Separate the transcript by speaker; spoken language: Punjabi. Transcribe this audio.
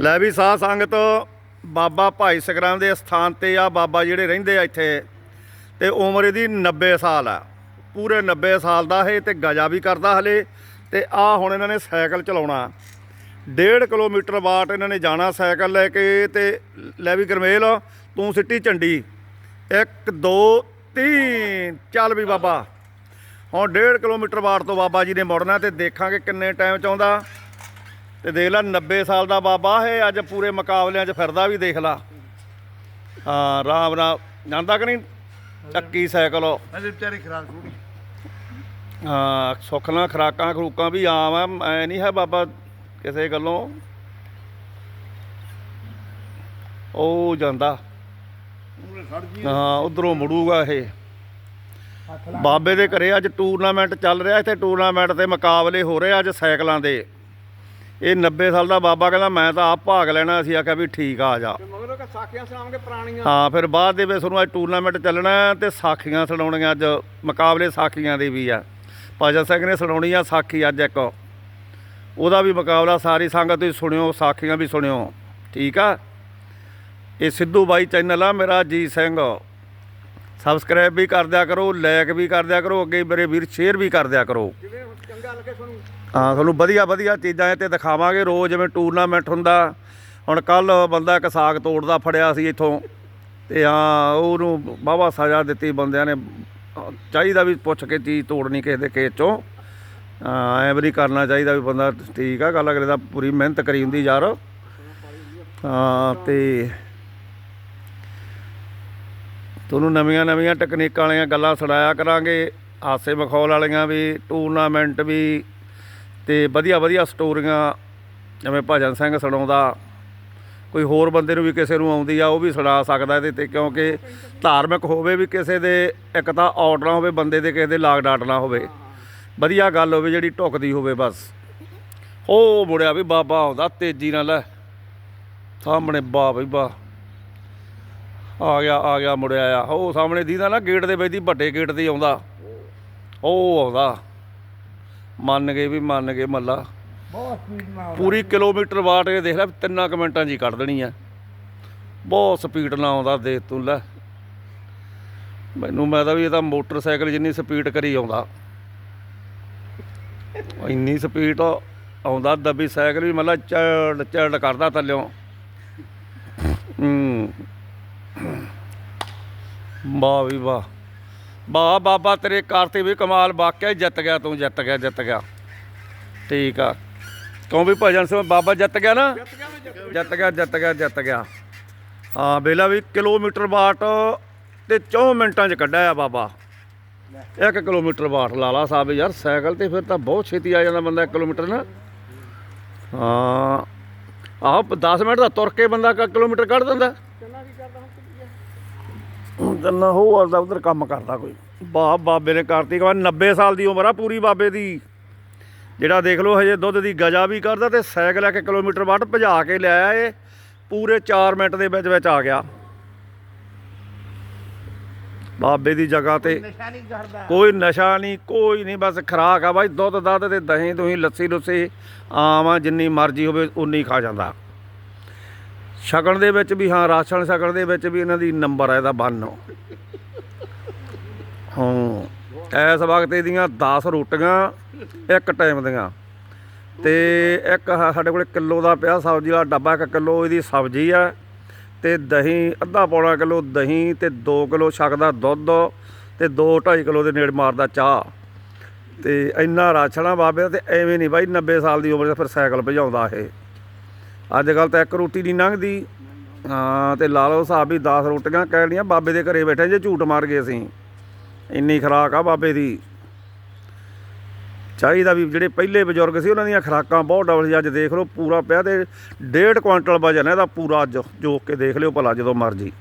Speaker 1: ਲੈ ਵੀ ਸਾਧ ਸੰਗਤ ਬਾਬਾ ਭਾਈ ਸਗਰਾਮ ਦੇ ਸਥਾਨ ਤੇ ਆ, ਬਾਬਾ ਜਿਹੜੇ ਰਹਿੰਦੇ ਆ ਇੱਥੇ। ਤੇ ਉਮਰ ਇਹਦੀ 90 ਸਾਲ ਆ। ਪੂਰੇ 90 ਸਾਲ ਦਾ ਇਹ ਤੇ ਗਜਾ ਵੀ ਕਰਦਾ ਹਲੇ। ਤੇ ਆ ਹੁਣ ਇਹਨਾਂ ਨੇ ਸਾਈਕਲ ਚਲਾਉਣਾ। 1.5 ਕਿਲੋਮੀਟਰ ਬਾਟ ਇਹਨਾਂ ਨੇ ਜਾਣਾ ਸਾਈਕਲ ਲੈ ਕੇ ਤੇ ਲੈ ਵੀ ਗਰਮੇਲ, ਤੂੰ ਸਿੱਟੀ ਝੰਡੀ। 1 2 3 ਚੱਲ ਵੀ ਬਾਬਾ। ਹੁਣ 1.5 ਕਿਲੋਮੀਟਰ ਬਾਟ ਤੋਂ ਬਾਬਾ ਜੀ ਨੇ ਮੁੜਨਾ ਤੇ ਦੇਖਾਂਗੇ ਕਿੰਨੇ ਟਾਈਮ ਚ ਆਉਂਦਾ। ਤੇ ਦੇਖ ਲੈ 90 ਸਾਲ ਦਾ ਬਾਬਾ ਹੈ ਅੱਜ ਪੂਰੇ ਮੁਕਾਬਲਿਆਂ 'ਚ ਫਿਰਦਾ ਵੀ ਦੇਖ ਲਾ। ਹਾਂ ਰਾਮ ਰਾਮ ਜਾਂਦਾ ਕਿ ਨਹੀਂ? ਚੱਕੀ ਸਾਈਕਲ
Speaker 2: ਅਜੇ ਵਿਚਾਰੀ ਖਰਾਕ ਥੋੜੀ
Speaker 1: ਹਾਂ ਸੁੱਖ ਨਾਲ ਖਰਾਕਾਂ ਖਰੂਕਾਂ ਵੀ ਆਮ ਆ ਐ ਨਹੀਂ ਹੈ ਬਾਬਾ ਕਿਸੇ ਗੱਲੋਂ। ਉਹ ਜਾਂਦਾ। ਹਾਂ ਉਧਰੋਂ ਮੁੜੂਗਾ ਇਹ। ਬਾਬੇ ਦੇ ਘਰੇ ਅੱਜ ਟੂਰਨਾਮੈਂਟ ਚੱਲ ਰਿਹਾ ਇੱਥੇ ਟੂਰਨਾਮੈਂਟ ਤੇ ਮੁਕਾਬਲੇ ਹੋ ਰਹੇ ਅੱਜ ਸਾਈਕਲਾਂ ਦੇ। ਇਹ 90 ਸਾਲ ਦਾ ਬਾਬਾ ਕਹਿੰਦਾ ਮੈਂ ਤਾਂ ਆਪ ਭਾਗ ਲੈਣਾ ਅਸੀਂ ਆਖਿਆ ਵੀ ਠੀਕ ਆ ਜਾ।
Speaker 2: ਮਗਰੋਂ ਕਿ ਸਾਖੀਆਂ ਸੁਣਾਵਾਂਗੇ ਪੁਰਾਣੀਆਂ?
Speaker 1: ਹਾਂ ਫਿਰ ਬਾਅਦ ਦੇ ਵਿੱਚ ਤੁਹਾਨੂੰ ਅੱਜ ਟੂਰਨਾਮੈਂਟ ਚੱਲਣਾ ਤੇ ਸਾਖੀਆਂ ਸੁਣਾਉਣੀਆਂ ਅੱਜ ਮੁਕਾਬਲੇ ਸਾਖੀਆਂ ਦੇ ਵੀ ਆ। ਭਜਨ ਸਿੰਘ ਨੇ ਸੁਣਾਉਣੀ ਆ ਸਾਖੀ ਅੱਜ ਇੱਕ। ਉਹਦਾ ਵੀ ਮੁਕਾਬਲਾ ਸਾਰੀ ਸੰਗਤ ਤੁਸੀਂ ਸੁਣਿਓ ਸਾਖੀਆਂ ਵੀ ਸੁਣਿਓ। ਠੀਕ ਆ? ਇਹ ਸਿੱਧੂ ਬਾਈ ਚੈਨਲ ਆ ਮੇਰਾ ਜੀ ਸਿੰਘ। ਸਬਸਕ੍ਰਾਈਬ ਵੀ ਕਰ ਦਿਆ ਕਰੋ ਲਾਈਕ ਵੀ ਕਰ ਦਿਆ ਕਰੋ ਅੱਗੇ ਮੇਰੇ ਵੀਰ ਸ਼ੇਅਰ ਵੀ ਕਰ ਦਿਆ ਕਰੋ।
Speaker 2: ਜਿਵੇਂ ਚੰਗਾ ਲੱਗੇ ਤੁਹਾਨੂੰ।
Speaker 1: ਹਾਂ ਤੁਹਾਨੂੰ ਵਧੀਆ ਵਧੀਆ ਚੀਜ਼ਾਂ ਤੇ ਦਿਖਾਵਾਂਗੇ ਰੋਜ਼ ਜਿਵੇਂ ਟੂਰਨਾਮੈਂਟ ਹੁੰਦਾ। ਹੁਣ ਕੱਲ ਬੰਦਾ ਇੱਕ ਸਾਗ ਤੋੜਦਾ ਫੜਿਆ ਸੀ ਇੱਥੋਂ। ਤੇ ਹਾਂ ਉਹਨੂੰ ਵਾਹਵਾ ਸਜ਼ਾ ਦਿੱਤੀ ਬੰਦਿਆਂ ਨੇ। ਚਾਹੀਦਾ ਵੀ ਪੁੱਛ ਕੇ ਚੀਜ਼ ਤੋੜਨੀ ਕਿਸੇ ਦੇ ਖੇਤ ਚੋਂ। ਐਂ ਵੀ ਕਰਨਾ ਚਾਹੀਦਾ ਵੀ ਬੰਦਾ ਠੀਕ ਆ ਗੱਲ ਅਗਲੇ ਦਾ ਪੂਰੀ ਮਿਹਨਤ ਕਰੀ ਹੁੰਦੀ ਯਾਰ। ਹਾਂ ਤੇ ਤੁਹਾਨੂੰ ਨਵੀਆਂ ਨਵੀਆਂ ਟੈਕਨੀਕਾਂ ਵਾਲੀਆਂ ਗੱਲਾਂ ਸੁਣਾਇਆ ਕਰਾਂਗੇ। ਹਾਸੇ ਮਖੌਲ ਵਾਲੀਆਂ ਵੀ ਟੂਰਨਾਮੈਂਟ ਵੀ ਤੇ ਵਧੀਆ ਵਧੀਆ ਸਟੋਰੀਆਂ ਜਿਵੇਂ ਭਜਨ ਸਿੰਘ ਸੁਣਾਉਂਦਾ। ਕੋਈ ਹੋਰ ਬੰਦੇ ਨੂੰ ਵੀ ਕਿਸੇ ਨੂੰ ਆਉਂਦੀ ਆ, ਉਹ ਵੀ ਸੁਣਾ ਸਕਦਾ ਇਹਦੇ ਤੇ, ਕਿਉਂਕਿ ਧਾਰਮਿਕ ਹੋਵੇ ਵੀ ਕਿਸੇ ਦੇ, ਇੱਕ ਤਾਂ ਆਊਟ ਨਾ ਹੋਵੇ, ਬੰਦੇ ਦੇ ਕਿਸੇ ਦੇ ਲਾਗ ਡਾਟ ਨਾ ਹੋਵੇ। ਵਧੀਆ ਗੱਲ ਹੋਵੇ ਜਿਹੜੀ ਢੁਕਦੀ ਹੋਵੇ ਬਸ। ਉਹ ਮੁੜਿਆ ਵੀ ਬਾਬਾ ਆਉਂਦਾ, ਤੇਜ਼ੀ ਨਾਲ ਲੈ। ਸਾਹਮਣੇ ਬਾ ਬਈ ਬਾ ਆ ਗਿਆ ਆ ਗਿਆ ਮੁੜਿਆ ਆ। ਉਹ ਸਾਹਮਣੇ ਦੀਦਾ ਨਾ ਗੇਟ ਦੇ ਵਿੱਚ ਦੀ ਵੱਡੇ ਗੇਟ ਤੇ ਆਉਂਦਾ। ਉਹ ਆਉਂਦਾ। ਮੰਨ ਗਏ ਵੀ ਮੰਨ ਗਏ ਮੱਲਾ।
Speaker 2: ਬਹੁਤ ਸਪੀਡ ਨਾਲ
Speaker 1: ਪੂਰੀ ਕਿਲੋਮੀਟਰ ਵਾਟ ਇਹ ਦੇਖ ਲੈ ਤਿੰਨਾਂ ਕੁ ਮਿੰਟਾਂ 'ਚ ਹੀ ਕੱਢ ਦੇਣੀ ਆ। ਬਹੁਤ ਸਪੀਡ ਨਾਲ ਆਉਂਦਾ ਦੇਖ ਤੂੰ ਲੈ। ਮੈਨੂੰ ਮੈਂ ਤਾਂ ਵੀ ਇਹ ਤਾਂ ਮੋਟਰਸਾਈਕਲ ਜਿੰਨੀ ਸਪੀਡ ਕਰੀ ਆਉਂਦਾ। ਇੰਨੀ ਸਪੀਡ ਆਉਂਦਾ ਦੱਬੀ ਸਾਈਕਲ ਵੀ ਮਤਲਬ ਚੜ ਚੜ ਕਰਦਾ ਥੱਲਿਓਂ ਹੂੰ ਵਾਹ ਵੀ ਵਾਹ। ਵਾਹ ਬਾਬਾ ਤੇਰੇ ਕਾਰ ਤੇ ਵੀ ਕਮਾਲ ਵਾਕਿਆ ਜਿੱਤ ਗਿਆ ਤੂੰ ਜਿੱਤ ਗਿਆ ਜਿੱਤ ਗਿਆ। ਠੀਕ ਆ। ਕਿਉਂ ਵੀ ਭਜਨ ਸਿੰਘ ਬਾਬਾ ਜਿੱਤ ਗਿਆ ਨਾ? ਜਿੱਤ ਗਿਆ ਜਿੱਤ ਗਿਆ। ਜਿੱਤ ਗਿਆ ਹਾਂ ਬੇਲਾ ਵੀ ਕਿਲੋਮੀਟਰ ਬਾਟ ਤੇ 4 ਮਿੰਟਾਂ 'ਚ ਕੱਢਿਆ ਆ ਬਾਬਾ। 1 ਕਿਲੋਮੀਟਰ ਬਾਟ ਲਾਲਾ ਸਾਹਿਬ ਯਾਰ ਸਾਈਕਲ ਤੇ ਫਿਰ ਤਾਂ ਬਹੁਤ ਛੇਤੀ ਆ ਜਾਂਦਾ ਬੰਦਾ 1 ਕਿਲੋਮੀਟਰ ਨਾ। ਹਾਂ ਆਹ 10 ਮਿੰਟ ਦਾ ਤੁਰ ਕੇ ਬੰਦਾ 1 ਕਿਲੋਮੀਟਰ ਕੱਢ ਦਿੰਦਾ। ਨਾ ਹੋ ਆਲਦਾ ਉਧਰ ਕੰਮ ਕਰਦਾ ਕੋਈ। ਬਾ ਬਾਬੇ ਨੇ ਕਰਤੀ ਕਿ 90 ਸਾਲ ਦੀ ਉਮਰ ਆ ਪੂਰੀ ਬਾਬੇ ਦੀ। ਜਿਹੜਾ ਦੇਖ ਲਓ ਹਜੇ ਦੁੱਧ ਦੀ ਗਜਾ ਵੀ ਕਰਦਾ ਤੇ ਸਾਈਕਲ 1 ਕਿਲੋਮੀਟਰ ਬਾਅਦ ਭਜਾ ਕੇ ਲਿਆਇਆ ਏ ਪੂਰੇ 4 ਮਿੰਟ ਦੇ ਵਿੱਚ ਵਿੱਚ ਆ ਗਿਆ। ਬਾਬੇ ਦੀ ਜਗ੍ਹਾ ਤੇ ਕੋਈ ਨਸ਼ਾ ਨਹੀਂ ਕੋਈ ਨਹੀਂ ਬਸ ਖਰਾਕ ਆ ਬਾਈ ਦੁੱਧ ਦੱਧ ਤੇ ਦਹੀਂ ਤੁਸੀਂ ਲੱਸੀ ਲੁੱਸੀ ਆਮ ਆ ਜਿੰਨੀ ਮਰਜ਼ੀ ਹੋਵੇ ਉਨੀ ਖਾ ਜਾਂਦਾ। ਛਕਣ ਦੇ ਵਿੱਚ ਵੀ, ਹਾਂ, ਰਾਸ਼ਨ ਛਕਣ ਦੇ ਵਿੱਚ ਵੀ ਇਹਨਾਂ ਦੀ ਨੰਬਰ ਆ, ਇਹਦਾ ਬੰਨ। ਹਾਂ ਇਸ ਵਕਤ ਇਹਦੀਆਂ 10 ਰੋਟੀਆਂ, ਇੱਕ ਟਾਈਮ ਦੀਆਂ। ਤੇ ਇੱਕ ਸਾਡੇ ਕੋਲੇ ਕਿਲੋ ਦਾ ਪਿਆ ਸਬਜ਼ੀ ਵਾਲਾ ਡੱਬਾ, ਇੱਕ ਕਿਲੋ ਇਹਦੀ ਸਬਜ਼ੀ ਆ, ਤੇ ਦਹੀਂ, ਅੱਧਾ ਪੌਣਾ ਕਿਲੋ ਦਹੀਂ, ਤੇ 2 ਕਿਲੋ ਛਕਦਾ ਦੁੱਧ, ਤੇ 2 2.5 ਕਿਲੋ ਦੇ ਨੇੜੇ ਮਾਰਦਾ ਚਾਹ। ਤੇ ਇੰਨਾ ਰਾਛਣਾ ਬਾਬੇ ਦਾ, ਤੇ ਐਵੇਂ ਨਹੀਂ ਬਾਈ 90 ਸਾਲ ਦੀ ਉਮਰ 'ਚ ਫਿਰ ਸਾਈਕਲ ਭਜਾਉਂਦਾ ਇਹ। ਅੱਜ ਕੱਲ ਤਾਂ ਇੱਕ ਰੋਟੀ ਨਹੀਂ ਲੰਘਦੀ। ਹਾਂ, ਤੇ ਲਾ ਲਓ ਹਿਸਾਬ ਵੀ 10 ਰੋਟੀਆਂ ਕਹਿ ਕਹਿਣੀਆਂ ਬਾਬੇ ਦੇ ਘਰੇ ਬੈਠੇ ਜੇ ਝੂਠ ਮਾਰ ਗਏ ਅਸੀਂ। ਇੰਨੀ ਖਰਾਕ ਆ ਬਾਬੇ ਦੀ। ਚਾਹੀਦਾ ਵੀ ਜਿਹੜੇ ਪਹਿਲੇ ਬਜ਼ੁਰਗ ਸੀ, ਉਹਨਾਂ ਦੀਆਂ ਖਰਾਕਾਂ ਬਹੁਤ ਡਬਲ ਸੀ। ਅੱਜ ਦੇਖ ਲਓ ਪੂਰਾ ਪਿਆ ਤੇ ਡੇਢ ਕੁਇੰਟਲ ਵਜਨ ਇਹਦਾ ਪੂਰਾ ਅੱਜ। ਜੋਕ ਕੇ ਦੇਖ ਲਿਓ ਭਲਾ ਜਦੋਂ ਮਰਜ਼ੀ।